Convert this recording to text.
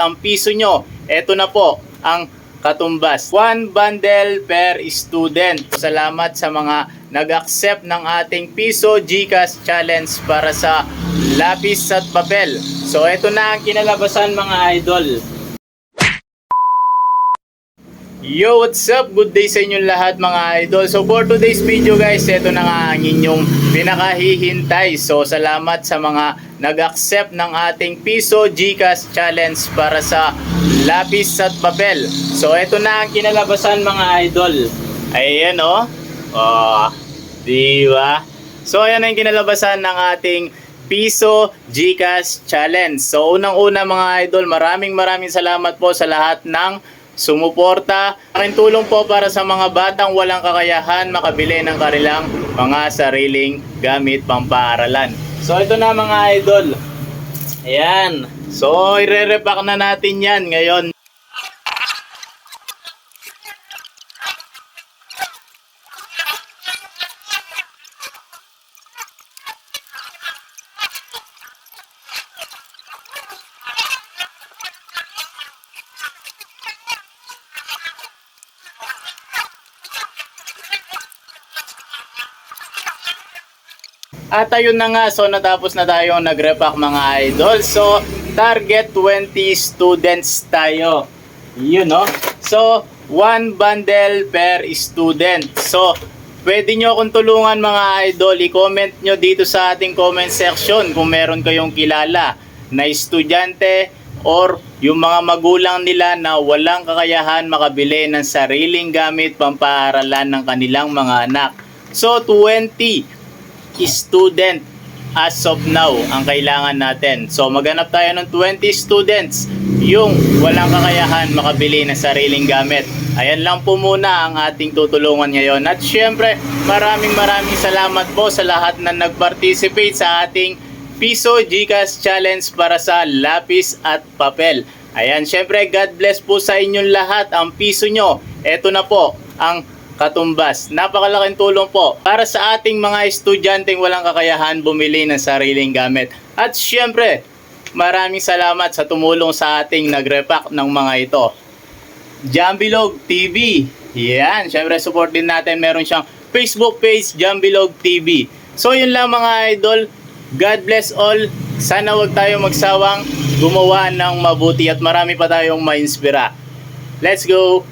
ang piso nyo. Ito na po ang katumbas. One bundle per student. Salamat sa mga nag-accept ng ating piso GCash challenge para sa lapis at papel. So ito na ang kinalabasan mga idol. Yo, what's up? Good day sa inyong lahat mga idol. So for today's video guys, ito na nga ang inyong pinakahihintay. So salamat sa mga nag-accept ng ating piso GCash challenge para sa lapis at papel. So ito na ang kinalabasan mga idol. Ayan oh. Oh, di ba? So ayan ang kinalabasan ng ating piso GCash challenge. So unang-una mga idol, maraming maraming salamat po sa lahat ng sumuporta. Aking tulong po para sa mga batang walang kakayahan makabili ng kanilang mga sariling gamit pampaaralan. So ito na mga idol. Ayan. So ire-repack na natin yan ngayon. At ayun na nga, so natapos na tayo nag-repack mga idol. So, target 20 students tayo. Yun no? So, one bundle per student. So, pwede nyo akong tulungan mga idol. I-comment nyo dito sa ating comment section kung meron kayong kilala na estudyante or yung mga magulang nila na walang kakayahan makabili ng sariling gamit pampaaralan ng kanilang mga anak. So, 20 student as of now ang kailangan natin. So maghanap tayo ng 20 students yung walang kakayahan makabili ng sariling gamit. Ayan lang po muna ang ating tutulungan ngayon. At syempre, maraming maraming salamat po sa lahat na nag-participate sa ating Piso Gcash Challenge para sa lapis at papel. Ayan, syempre, God bless po sa inyong lahat. Ang piso nyo, eto na po ang katumbas. Napakalaking tulong po para sa ating mga estudyanteng walang kakayahan bumili ng sariling gamit. At syempre, maraming salamat sa tumulong sa ating nagrepack ng mga ito. Jambilog TV. Yan, syempre support din natin. Meron siyang Facebook page, Jambilog TV. So yun lang mga idol. God bless all. Sana wag tayo magsawang gumawa ng mabuti at marami pa tayong ma-inspira. Let's go!